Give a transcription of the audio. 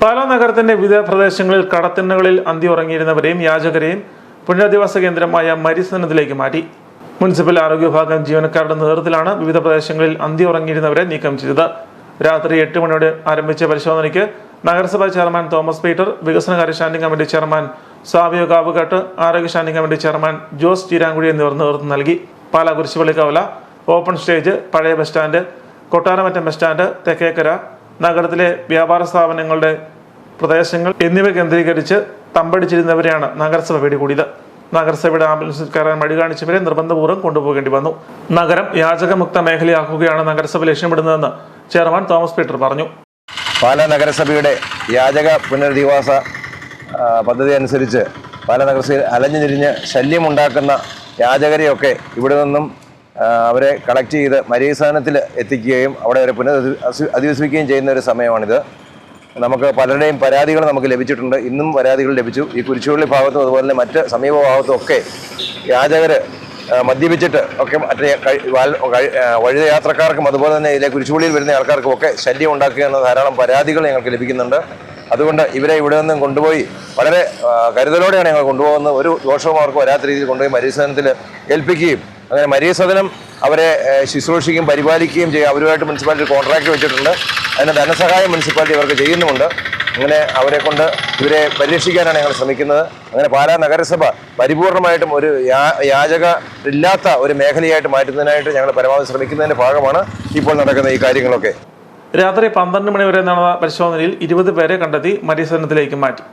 പാലാ നഗരത്തിന്റെ വിവിധ പ്രദേശങ്ങളിൽ കടത്തിണ്ണകളിൽ അന്തി ഉറങ്ങിയിരുന്നവരെയും യാചകരെയും പുനരധിവാസ കേന്ദ്രമായ മരിസനത്തിലേക്ക് മാറ്റി. മുനിസിപ്പൽ ആരോഗ്യ വിഭാഗം ജീവനക്കാരുടെ നേതൃത്വത്തിലാണ് വിവിധ പ്രദേശങ്ങളിൽ അന്തി ഉറങ്ങിയിരുന്നവരെ നീക്കം ചെയ്തത്. രാത്രി എട്ട് മണിയോടെ ആരംഭിച്ച പരിശോധനയ്ക്ക് നഗരസഭാ ചെയർമാൻ തോമസ് പീറ്റർ വികസനകാര്യ standing committee chairman Savio Kavukattu ആരോഗ്യ standing committee chairman Jose Cheeramkuzhi എന്നിവർ നേതൃത്വം നൽകി. പാലാ കുരിശുപള്ളി കവല ഓപ്പൺ സ്റ്റേജ് പഴയ bus stand Kottaramattam bus stand Thekkekara നഗരത്തിലെ വ്യാപാര സ്ഥാപനങ്ങളുടെ പ്രദേശങ്ങൾ എന്നിവ കേന്ദ്രീകരിച്ച് തമ്പടിച്ചിരുന്നവരെയാണ് നഗരസഭ പിടികൂടിയത്. നഗരസഭയുടെ ആംബുലൻസിൽ കയറാൻ മടി കാണിച്ചവരെ നിർബന്ധപൂർവം കൊണ്ടുപോകേണ്ടി വന്നു. നഗരം യാചകമുക്ത മേഖലയാക്കുകയാണ് നഗരസഭ ലക്ഷ്യമിടുന്നതെന്ന് ചെയർമാൻ തോമസ് പീറ്റർ പറഞ്ഞു. പാലാ നഗരസഭയുടെ യാചക പുനരധിവാസ പദ്ധതി അനുസരിച്ച് പാലാ നഗരസഭയിൽ അലഞ്ഞു തിരിഞ്ഞ് ശല്യമുണ്ടാക്കുന്ന യാചകരെയൊക്കെ ഇവിടെ നിന്നും അവരെ കളക്ട് ചെയ്ത് മരീസ്ഥാനത്തിൽ എത്തിക്കുകയും അവിടെ അവരെ പുനർ അധിവസിപ്പിക്കുകയും ചെയ്യുന്ന ഒരു സമയമാണിത്. നമുക്ക് പലരുടെയും പരാതികൾ നമുക്ക് ലഭിച്ചിട്ടുണ്ട്. ഇന്നും പരാതികൾ ലഭിച്ചു. ഈ കുരിശുപള്ളി ഭാഗത്തും അതുപോലെ തന്നെ മറ്റ് സമീപ ഭാഗത്തും ഒക്കെ യാചകർ മദ്യപിച്ചിട്ട് ഒക്കെ മറ്റേ കഴി- യാത്രക്കാർക്കും അതുപോലെ തന്നെ ഇതിലെ കുരിശുപള്ളിയിൽ വരുന്ന ആൾക്കാർക്കും ഒക്കെ ശല്യം ഉണ്ടാക്കുക എന്ന ധാരാളം പരാതികൾ ഞങ്ങൾക്ക് ലഭിക്കുന്നുണ്ട്. അതുകൊണ്ട് ഇവരെ ഇവിടെ നിന്നും കൊണ്ടുപോയി വളരെ കരുതലോടെയാണ് ഞങ്ങൾ കൊണ്ടുപോകുന്നത്. ഒരു ദോഷവും അവർക്ക് വരാത്ത രീതിയിൽ കൊണ്ടുപോയി മരീസനത്തിൽ ഏൽപ്പിക്കുകയും അങ്ങനെ മരിയ സദനം അവരെ ശുശ്രൂഷിക്കുകയും പരിപാലിക്കുകയും ചെയ്യുക. അവരുമായിട്ട് മുനിസിപ്പാലിറ്റി കോൺട്രാക്ട് വെച്ചിട്ടുണ്ട്. അതിന് ധനസഹായം മുനിസിപ്പാലിറ്റി അവർക്ക് ചെയ്യുന്നുമുണ്ട്. അങ്ങനെ അവരെ കൊണ്ട് ഇവരെ പരിരക്ഷിക്കാനാണ് ഞങ്ങൾ ശ്രമിക്കുന്നത്. അങ്ങനെ പാലാ നഗരസഭ പരിപൂർണമായിട്ടും ഒരു യാചക ഇല്ലാത്ത ഒരു മേഖലയായിട്ട് മാറ്റുന്നതിനായിട്ട് ഞങ്ങൾ പരമാവധി ശ്രമിക്കുന്നതിന്റെ ഭാഗമാണ് ഇപ്പോൾ നടക്കുന്ന ഈ കാര്യങ്ങളൊക്കെ. രാത്രി പന്ത്രണ്ട് മണി വരെ നടന്ന പരിശോധനയിൽ ഇരുപത് പേരെ കണ്ടെത്തി മരീസനത്തിലേക്ക് മാറ്റി.